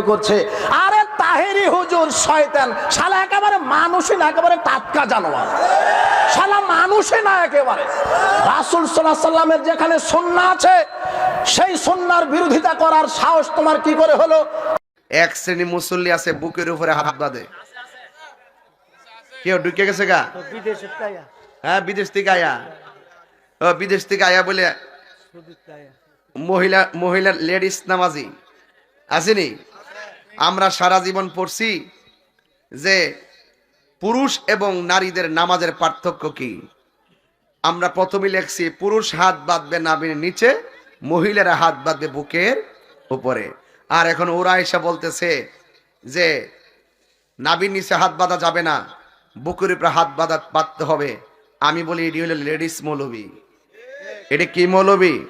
করছে। আরে তাহেরি হুজুর, শয়তান। শালা একেবারে মানুষই না, একেবারে টাটকা জানোয়ার। শালা মানুষই না একেবারে। যেখানে সন্না আছে, সেই সন্ন্যার বিরোধিতা করার সাহস তোমার কি করে হলো? এক শ্রেণি মুসল্লি আছে, বুকের উপরে হাত বাঁধে। কেউ ঢুকে গেছে গা? হ্যাঁ বিদেশ থেকে আয়া। বিদেশ থেকে আয়া বলে মহিলা মহিলা লেডিস নামাজি। আসেনি? আমরা সারা জীবন পড়ছি যে পুরুষ এবং নারীদের নামাজের পার্থক্য কি? আমরা প্রথমে লেখছি, পুরুষ হাত বাঁধবে নাবির নিচে, মহিলারা হাত বাঁধবে বুকের উপরে। আর এখন ওরা এসে বলতেছে যে নাবির নিচে হাত বাঁধা যাবে না, বুকের উপরে হাত বাঁধা, বাঁধতে হবে। আমি বলি, এটি হলো লেডিস মৌলবী। এটা কি মৌলবী?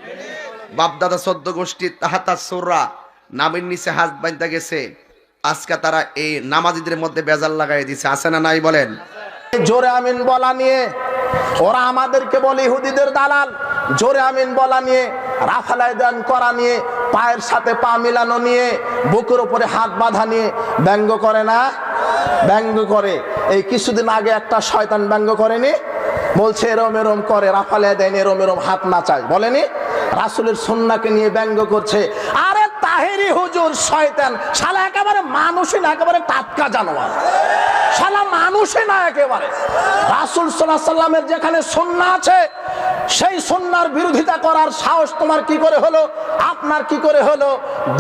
বাপদাদা সদ্য গোষ্ঠী তাহাতা সোররা নাবির নিচে হাত বাঁধতে গেছে। আজকে তারা এই নামাজিদের মধ্যে বেজাল লাগাই দিছে। আছে না নাই বলেন? জোরে আমিন বলা নিয়ে ওরা আমাদেরকে বলে ইহুদিদের দালাল। জোরে আমিন বলা নিয়ে রাফালাই দান করা নিয়ে, পায়ের সাথে পা মিলানো নিয়ে, বুকের উপরে হাত বাঁধা নিয়ে ব্যঙ্গ করে না? ব্যঙ্গ করে। এই কিছুদিন আগে একটা শয়তান ব্যঙ্গ করেনি? বলছে, এরম এরম করে, রাফালিয়া দেন এরম এরম হাত নাচায়। বলেনি? রাসুলের সন্নাকে নিয়ে ব্যঙ্গ করছে। আরে তাহেরি হুজুর শয়তান। শালা একেবারে মানুষই না, একেবারে টাটকা জানোয়ার। শালা মানুষই না একেবারে। রাসুল সাল্লাহ সাল্লামের যেখানে সন্না আছে, সেই সন্ন্যার বিরোধিতা করার সাহস তোমার কি করে হলো? আপনার কি করে হলো?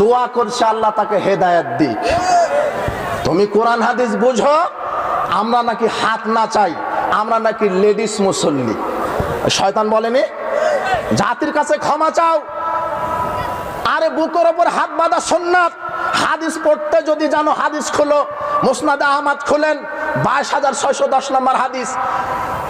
দোয়া করছে আল্লাহ তাকে হেদায়েত দিক। তুমি কোরআন হাদিস বুঝো, আমরা নাকি হাত না চাই, আমরা নাকি লেডিস মুসল্লি। শয়তান বলেনি? জাতির কাছে ক্ষমা চাও বুকের ওপর হাত বাঁধা সন্ন্যাত হাদিস পড়তে যদি জানো, হাদিস খোলো। মুসনাদা আহমদ খোলেন। বাইশ হাজার ছয়শো দশ নম্বর হাদিস।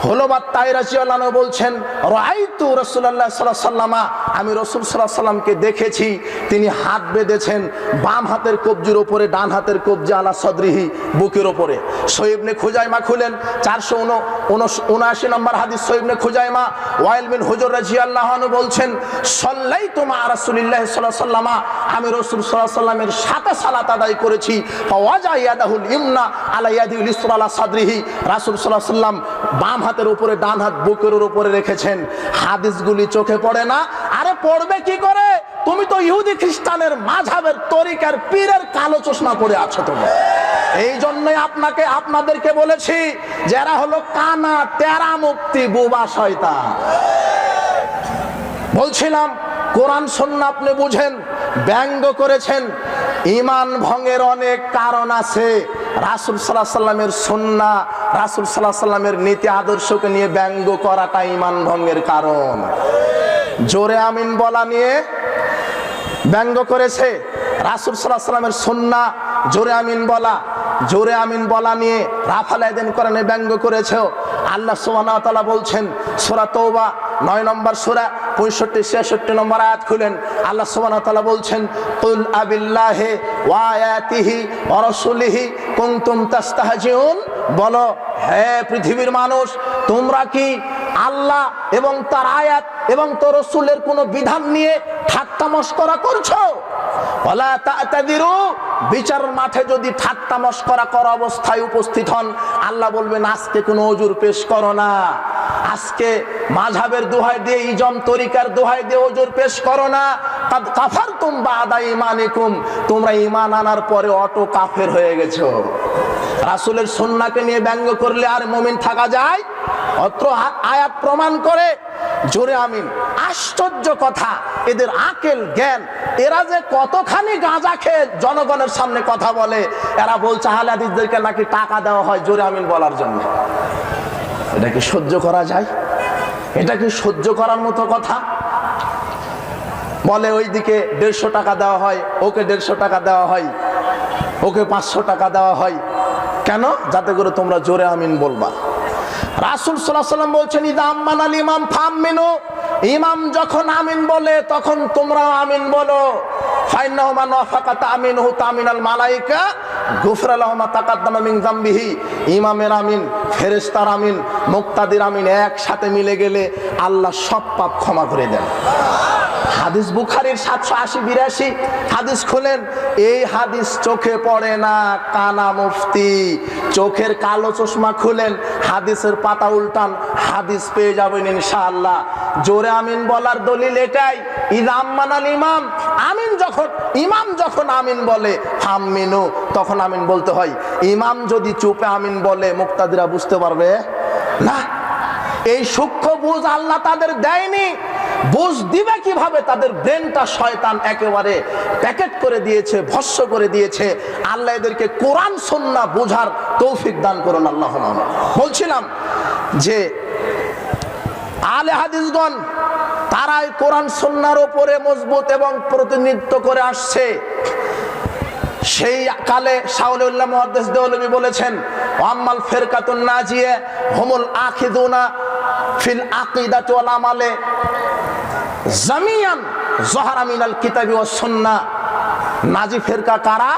হলো বা তাই তাইরাজিয়ালানো বলছেন রাইতু রসুল্লাহ সাল্লাহ সাল্লামা আমি রসুল সাল্লাহ সাল্লামকে দেখেছি, তিনি হাত বেঁধেছেন বাম হাতের কবজির ওপরে, ডান হাতের কবজি আলা সদরিহি বুকের ওপরে। সৈবনে খুজাইমা খুলেন, চারশো উনআশি নম্বর হাদিস সৈবনে খুজাইমা, ওয়াইল বিন হুজুর রাজিয়াল্লাহনু বলছেন সল্লাই তোমা রাসুলিল্লাহ সাল্লাহ সাল্লামা, আমি রসুল সাল্লাহ সাল্লামের সাথে সালাত আদায় করেছি ওয়াজা ইয়াদাহুল ইমনা আলা ইয়াদিউল ইসরা আলা সাদরিহি। রাসূল আলাইহি সাল্লাম বাম হাতের উপরে, ডান হাত বুকের উপরে রেখেছেন। হাদিসগুলি চোখে পড়ে না আরে পড়বে কি করে? তুমি তো ইহুদি খ্রিস্টানের মাঝাবের তরিকার পীরের কালো চশমা পড়ে আছো তুমি। এই জন্যই আপনাকে, আপনাদেরকে বলেছি, যারা হলো কানা তেরা মুক্তি, বুবা শয়তান। বলছিলাম, কোরআন সন্না আপনি বুঝেন, ব্যঙ্গ করেছেন। ইমান ভঙ্গের অনেক কারণ আছে। রাসুল সাল্লাহ সাল্লামের সন্না রাসুল সাল্লাহ সাল্লামের নীতি আদর্শকে নিয়ে ব্যঙ্গ করাটা ইমান ভঙ্গের কারণ। জোরে আমিন বলা নিয়ে ব্যঙ্গ করেছে। রাসুল সাল্লাহ সাল্লামের সন্না জোরে আমিন বলা, জোরে আমিন বলা নিয়ে রাফাল আয়দিন কোরআনে ব্যঙ্গ করেছে। আল্লাহ ওয়া বলছেন, সোরা তৌবা নয় নম্বর সোরা, পঁয়ষট্টি, ছেষট্টি নম্বর আয়াত খুলেন। আল্লাহ সুবহানাহু ওয়া তাআলা বলছেন, কুল আবিল্লাহি ওয়া আয়াতিহি ওয়া রাসূলিহি কুনতুম বলো, হে পৃথিবীর মানুষ, তোমরা কি আল্লাহ এবং তার আয়াত এবং তো রসুলের কোনো বিধান নিয়ে ঠাট্টা মস্করা করছ? বিচার মাঠে যদি ঠাট্টা মস্করা করা অবস্থায় উপস্থিত হন, আল্লাহ বলবেন, আজকে কোনো অজুর পেশ করো না। আজকে মাঝাবের দোহাই দিয়ে, ইজম তরিকার দোহাই দিয়ে ওজুর পেশ করো না। কাদ কাফারতুম বাদা ঈমানিকুম, তোমরা ঈমান আনার পরে অটো কাফের হয়ে গেছো। রাসূলের সুন্নাহকে নিয়ে ব্যঙ্গ করলে আর মুমিন থাকা যায়? অত্র আয়াত প্রমাণ করে জোরে আমিন। আশ্চর্য কথা, এদের আকেল, জ্ঞান, এরা যে কতখানি গাঁজা খেয়ে জনগণের সামনে কথা বলে, এরা বলছে হালাদিসদেরকে নাকি টাকা দেওয়া হয় জোরে আমিন বলার জন্য। এটা কি সহ্য করা যায়? এটা কি সহ্য করার মতো কথা? বলে, ওইদিকে দেড়শো টাকা দেওয়া হয়, ওকে দেড়শো টাকা দেওয়া হয়, ওকে পাঁচশো টাকা দেওয়া হয়। কেন? যাতে করে তোমরা জোরে আমিন বলবা। রাসুল সাল্লাম বলছেন ইদাম মানাল ইমাম ফাম মিনু ইমাম যখন আমিন বলে, তখন তোমরা আমিন বলো। ইমামের আমিন আমিন, মুক্তাদির আমিন একসাথে মিলে গেলে আল্লাহ সব পাপ ক্ষমা করে দেন। হাদিস বুখারির সাতশো আশি, বিরাশি হাদিস খুলেন, এই হাদিস চোখে পড়ে না, কানা মুফতি। চোখের কালো চশমা খুলেন, হাদিসের পাতা উল্টান, হাদিস পেয়ে যাবেন ইনশাআল্লাহ। জোরে আমিন বলার দলিল এটাই ইদাম মানাল ইমাম। আমিন যখন, ইমাম যখন আমিন বলে হামিনু তখন আমিন বলতে হয়, ইমাম যদি চুপে আমিন বলে, মুক্তাদিরা বুঝতে পারবে? না। এই সূক্ষ্ম বুঝ আল্লাহ তাদের দেয়নি বুঝ দিবে কীভাবে? তাদের ব্রেনটা শয়তান একেবারে প্যাকেট করে দিয়েছে, ভস্য করে দিয়েছে। আল্লাহ এদেরকে কোরআন সন্না বোঝার তৌফিক দান করুন আল্লাহ বলছিলাম যে আলে হাদিসগণ, তারাই কোরআন সন্ন্যার ওপরে মজবুত এবং প্রতিনিধিত্ব করে আসছে। সেই কালে শাউলুল্লাহ মুহাদ্দিস দেওলবী বলেছেন আম্মাল ফিরকাতুন নাজিয়া হুমুল আখিদুনা ফিল আকিদাতি ওয়াল আমালে। জামিয়ান জহারা মিনাল কিতাবি ওয়াস সুন্নাহ নাজি ফেরকা কারা?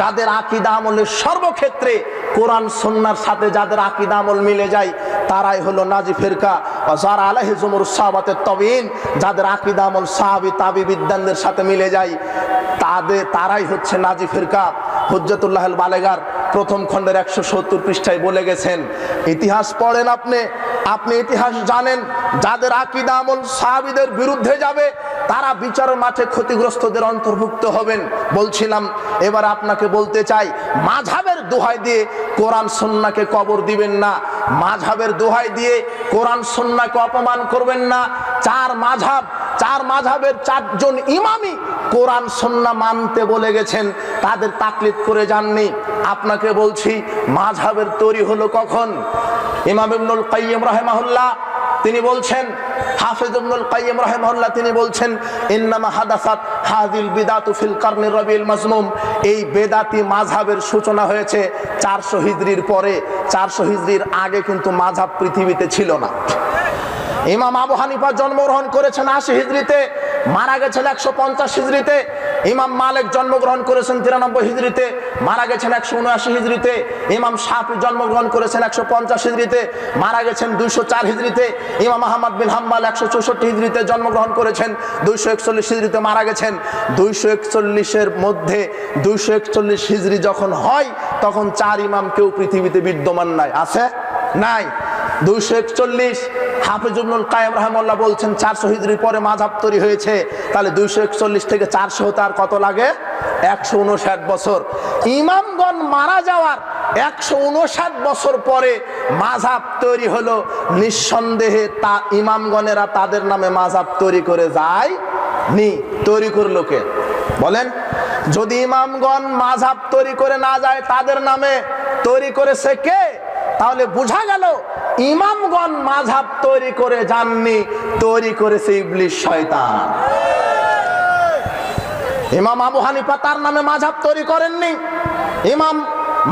যাদের আকিদা আমলের সর্বক্ষেত্রে কোরআন সন্ন্যার সাথে যাদের আকিদা আমল মিলে যায়, তারাই হলো নাজি ফেরকা। ও যারা আলাহি জুমুর সাহাবাতের তবিন যাদের আকিদা আমল সাহাবি, তাবি বিদ্যানদের সাথে মিলে যায়, তাদের, তারাই হচ্ছে নাজি ফেরকা। হুজ্জতুল্লাহ বালেগার প্রথম খণ্ডের একশো সত্তর পৃষ্ঠায় বলে গেছেন, ইতিহাস পড়েন আপনি আপনি ইতিহাস জানেন, যাদের আকিদা আমল সাহাবিদের বিরুদ্ধে যাবে, তারা বিচারের মাঠে ক্ষতিগ্রস্তদের অন্তর্ভুক্ত হবেন। বলছিলাম, এবার আপনাকে বলতে চাই মাঝাবের দোহাই দিয়ে কোরআন সন্নাকে কবর দিবেন না। মাঝাবের দোহাই দিয়ে কোরআন সন্নাকে অপমান করবেন না। চার মাঝাব চার মাঝাবের চারজন ইমামি কোরআন সন্না মানতে বলে গেছেন, তাদের তাকলিদ করে যাননি। আপনাকে বলছি মাঝাবের তৈরি হলো কখন? ইমাম ইবনুল কাইয়্যিম রাহিমাহুল্লাহ, তিনি বলছেন, হাফেজ ইবনুল কাইয়্যিম রাহিমাহুল্লাহ, তিনি বলছেন, ইন্নামা হাদাসাত হাদিল বিদাতু ফিল কারনির রবিউল মাজমুম। এই বেদাতি মাযহাবের সূচনা হয়েছে 400 হিজরির পরে। 400 হিজরির আগে কিন্তু মাযহাব পৃথিবীতে ছিল না। ইমাম আবু হানিফা জন্মগ্রহণ করেছেন আশি হিজড়িতে মারা গেছেন একশো পঞ্চাশ হিজড়িতে ইমাম মালিক জন্মগ্রহণ করেছেন তিরানব্বই হিজড়িতে, মারা গেছেন একশো উনআশি হিজড়িতে, ইমাম শাফি জন্মগ্রহণ করেছেন একশো পঞ্চাশ হিজড়িতে, মারা গেছেন দুইশো চার হিজড়িতে, ইমাম আহমদ বিন হাম্বাল একশো চৌষট্টি হিজড়িতে জন্মগ্রহণ করেছেন, দুইশো একচল্লিশ হিজড়িতে মারা গেছেন, দুইশো একচল্লিশের মধ্যে দুইশো একচল্লিশ হিজড়ি যখন হয়, তখন চার ইমাম কেউ পৃথিবীতে বিদ্যমান নাই। আছে? নাই। দুইশো একচল্লিশ হাফিজুবনুল কায়েম রহমল্লাহ বলছেন, চারশো হিজড়ির পরে মাঝাব তৈরি হয়েছে। তাহলে দুইশো একচল্লিশ থেকে চারশো হতে আর কত লাগে? একশো উনষাট বছর। ইমামগণ মারা যাওয়ার একশো উনষাট বছর পরে মাঝাব তৈরি হলো। নিঃসন্দেহে তা ইমামগণেরা তাদের নামে মাঝাব তৈরি করে যায় নি তৈরি করল কে? বলেন, যদি ইমামগণ মাঝাব তৈরি করে না যায়, তাদের নামে তৈরি করেছে কে? তাহলে বোঝা গেল ইমামগণ মাঝাব তৈরি করে যাননি, তৈরি করেছে ইবলিশ শয়তান। ইমাম আবু হানিফা তার নামে মাঝাব তৈরি করেননি, ইমাম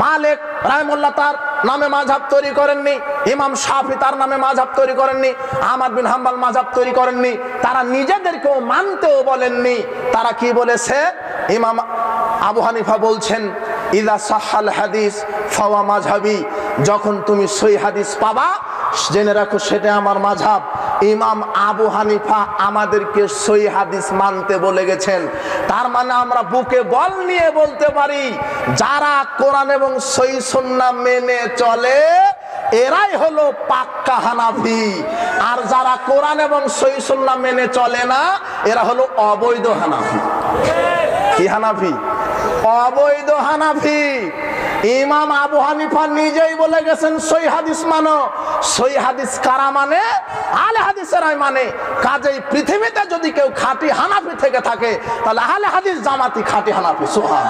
মালিক রায়মুল্লাহ তার নামে মাঝাব তৈরি করেননি, ইমাম শাফি তার নামে মাঝাব তৈরি করেননি, আহমদ বিন হাম্বাল মাঝাব তৈরি করেননি, তারা নিজেদেরকেও মানতেও বলেননি। তারা কি বলেছে? ইমাম আবু হানিফা বলছেন ইদা সাহাল হাদিস ফাওয়া মাঝহাবি যখন তুমি সই হাদিস পাবা, জেনে রাখো সেটা আমার মাঝাব ইমাম আবু হানিফা আমাদেরকে সই হাদিস মানতে বলে গেছেন। তার মানে আমরা বুকে বল নিয়ে বলতে পারি, যারা কোরআন এবং সই সন্না মেনে চলে, এরাই হলো পাক্কা হানাফি। আর যারা কোরআন এবং সই সন্না মেনে চলে না, এরা হলো অবৈধ হানাফি। কি হানাফি? অবৈধ হানাফি। ইমাম আবু হানিফা নিজেই বলে গেছেন, সই হাদিস মানো। সই হাদিস কারা মানে? আলে হাদিসেরাই মানে। কাজেই পৃথিবীতে যদি কেউ খাঁটি হানাফি থেকে থাকে, তাহলে আলে হাদিস জামাতি খাঁটি হানাফি সোহান